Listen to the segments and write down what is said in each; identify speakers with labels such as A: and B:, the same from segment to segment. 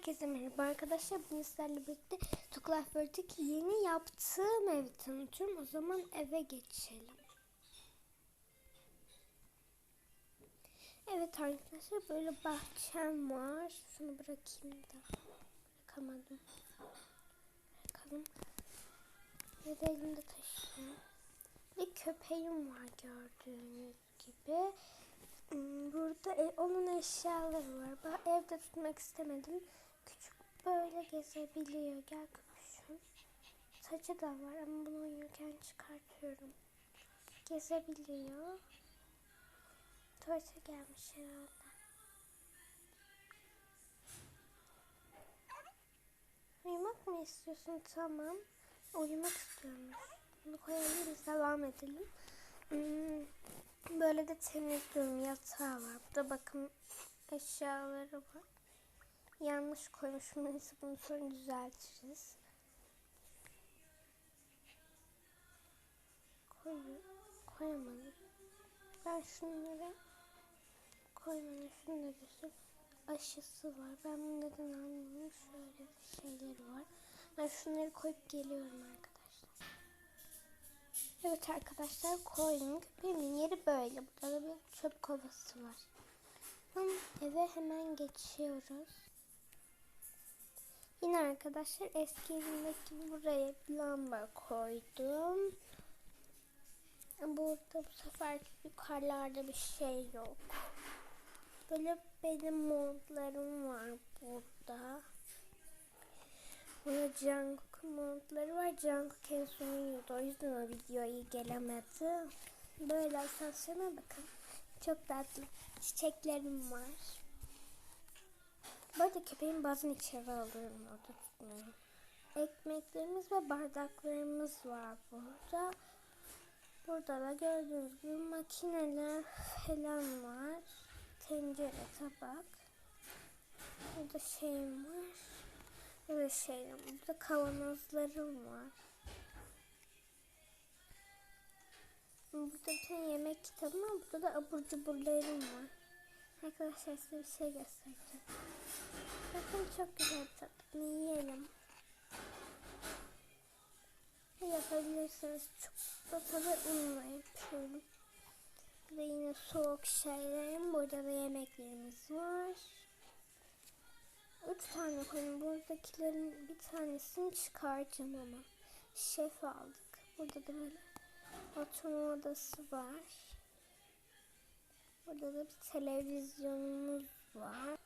A: Herkese merhaba arkadaşlar. Bugün sizlerle birlikte Tuklar Bird'deki yeni yaptığım evi tanıtıyorum. O zaman eve geçelim. Evet arkadaşlar böyle bahçem var. Şunu bırakayım da. Bırakamadım. Bırakalım. Ve de elimde taşıyorum. Bir köpeğim var gördüğünüz gibi. Hmm, Burada e- onun eşyaları var. Ben evde tutmak istemedim. Küçük böyle gezebiliyor. Gel köpüşüm. Saçı da var ama bunu uyurken çıkartıyorum. Gezebiliyor. Tuvalete gelmiş herhalde. Uyumak mı istiyorsun? Tamam. Uyumak istiyormuş. Bunu koyalım biz devam edelim. Hmm, Böyle de temizliyorum. Yatağı var. Burada bakın eşyaları var. Yanlış. Neyse bunu sonra düzeltiriz. Koy, koyamadım. Ben şunları koymadım. Da göster. Aşısı var. Ben bunu neden almıyorum? Şöyle bir şeyleri var. Ben şunları koyup geliyorum arkadaşlar. Evet arkadaşlar koydum. Köpeğimin yeri böyle. Burada da bir çöp kovası var. Tamam, eve hemen geçiyoruz. Yine arkadaşlar eski evimdeki buraya bir lamba koydum. Burada bu sefer yukarılarda bir şey yok. Böyle benim montlarım var burada. Burada Jungkook montları var. Jungkook en son uyuyordu. O yüzden o videoya gelemedi. Böyle asansörüne bakın. Çok tatlı. Çiçeklerim var. Arada köpeğin bazen içeri alıyorum. Orada tutmuyorum. Ekmeklerimiz ve bardaklarımız var burada. Burada da gördüğünüz gibi makineler falan var. Tencere, tabak. Burada şeyim var. Böyle şeyler. Burada kavanozlarım var. Burada bir yemek kitabım var. Burada da abur cuburlarım var. Arkadaşlar size bir şey göstereceğim. Çok güzel tatlı. Yiyelim. Yapabilirsiniz. Çikolata ve unla yapıyorum. Burada yine soğuk şeylerim. Burada da yemeklerimiz var. Üç tane koydum. Buradakilerin bir tanesini çıkaracağım ama. Şef aldık. Burada da böyle oturma odası var. Burada da bir televizyonumuz var.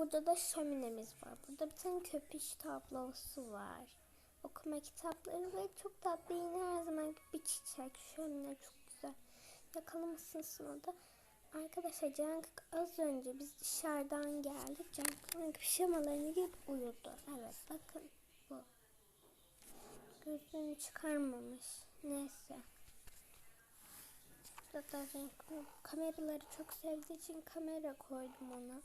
A: Burada da şöminemiz var. Burada bir tane köpüş tablosu var. Okuma kitapları ve çok tatlı yine her zaman bir çiçek. Şömine çok güzel. Yakalamışsın o da. Arkadaşlar Cankık az önce biz dışarıdan geldik. Cankık'ın pijamalarını giyip uyudu. Evet bakın bu. Gözünü çıkarmamış. Neyse. Burada da renkli. Kameraları çok sevdiği için kamera koydum ona.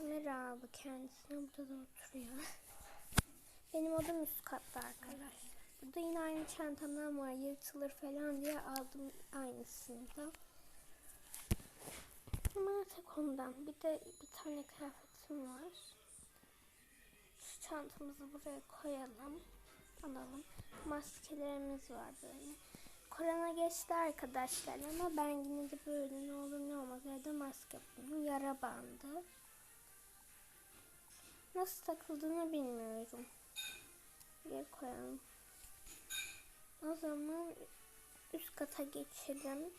A: Kamera aldı kendisine. Burada da oturuyor. Benim odam üst katta arkadaşlar. Burada yine aynı çantamdan var. Yırtılır falan diye aldım aynısını da. Ama tek ondan. Bir de bir tane kıyafetim var. Şu çantamızı buraya koyalım. Alalım. Maskelerimiz var böyle. Korona geçti arkadaşlar ama ben yine de böyle ne olur ne olmaz evde maske yapıyorum. Yara bandı. Nasıl takıldığını bilmiyorum. Bir koyalım. O zaman üst kata geçelim.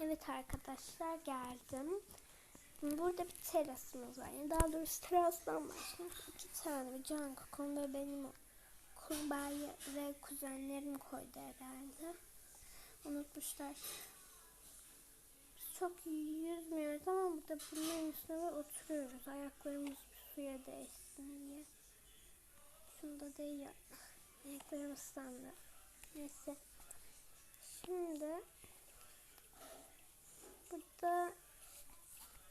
A: Evet arkadaşlar geldim. Burada bir terasımız var. Yani daha doğrusu terastan başka iki tane Jungkook'un ve benim kurbağayı ve kuzenlerim koydu herhalde. Unutmuşlar. Çok yüzmüyoruz burada bunların üstüne oturuyoruz. Ayaklarımız suya değsin diye. Şunu da değiyor. Ayaklarım ıslandı. Neyse. Şimdi burada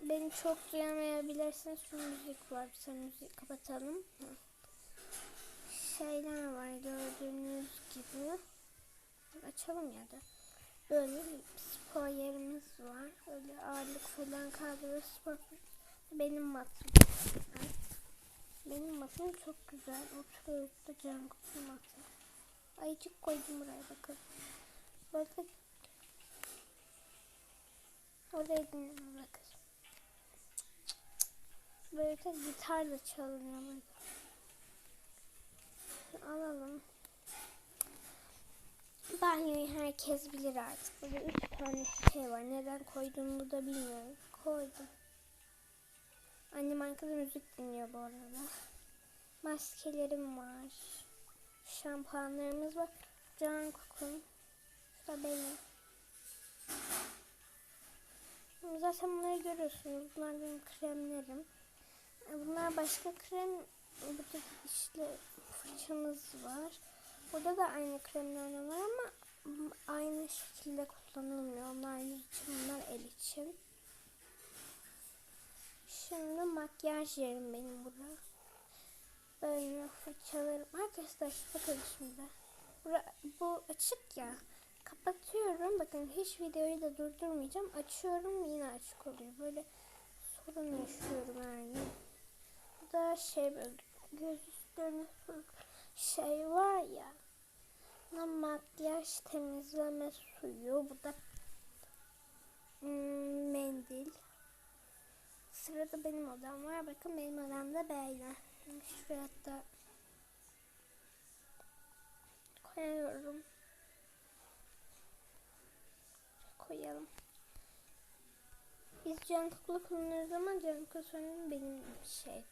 A: beni çok duyamayabilirsiniz. Şu müzik var. Bir müzik kapatalım. Şeyler var gördüğünüz gibi. Açalım ya da. Böyle spor yerimiz var. Böyle ağırlık falan kaldırır. Spor. Benim matım. Benim matım çok güzel. Oturuyoruz da can kutu matı. Ayıcık koydum buraya bakın. Bakın. Oraya dinleyin bakın. Böyle de gitarla çalınıyor. Alalım. Banyoyu herkes bilir artık. Burada üç tane şey var. Neden koyduğumu da bilmiyorum. Koydum. Annem arkada müzik dinliyor bu arada. Maskelerim var. Şampuanlarımız var. Can kokum. Bu da benim. Zaten bunları görüyorsunuz. Bunlar benim kremlerim. E, Bunlar başka krem. Burada işte fırçamız var. Burada da aynı kremler var ama aynı şekilde kullanılmıyor. Onlar için, bunlar el için. Şimdi makyaj yerim benim burada. Böyle fırçalarım. Arkadaşlar bakın şimdi. Bura, bu açık ya. Kapatıyorum. Bakın hiç videoyu da durdurmayacağım. Açıyorum yine açık oluyor. Böyle sorun yaşıyorum her gün. Bu da şey böyle göz üstlerine şey var ya. Makyaj temizleme suyu. Bu da hmm, mendil. Sırada benim odam var. Bakın benim odamda böyle. Hatta koyuyorum. Koyalım. Biz can kokulu kullanıyoruz ama can kokulu benim şey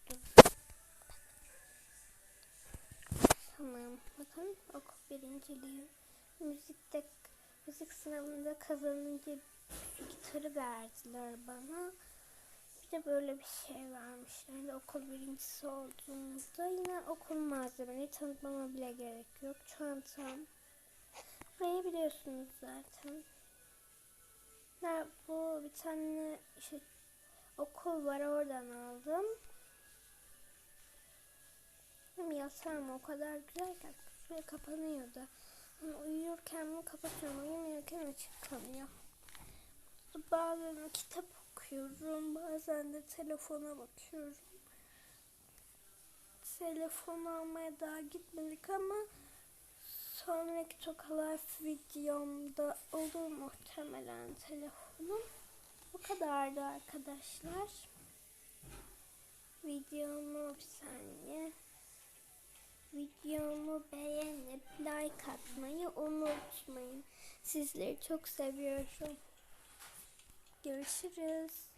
A: Tamam. Bakın okul birinciliği. Müzikte müzik sınavında kazanınca gitarı verdiler bana. Bir de böyle bir şey vermişler. Yani okul birincisi olduğumuzda yine okul malzemeleri tanıtmama bile gerek yok. Çantam. Burayı biliyorsunuz zaten. Ha, bu bir tane işte okul var oradan aldım. Hem o kadar güzel ki şöyle kapanıyor da. Hani uyuyorken mi kapatıyorum, uyumuyorken açık kalıyor. Bazen kitap okuyorum, bazen de telefona bakıyorum. Telefon almaya daha gitmedik ama sonraki Tokalife videomda olur muhtemelen telefonum. Bu kadardı arkadaşlar. Videomu bir saniye. Videomu beğenip like atmayı unutmayın. Sizleri çok seviyorum. Görüşürüz.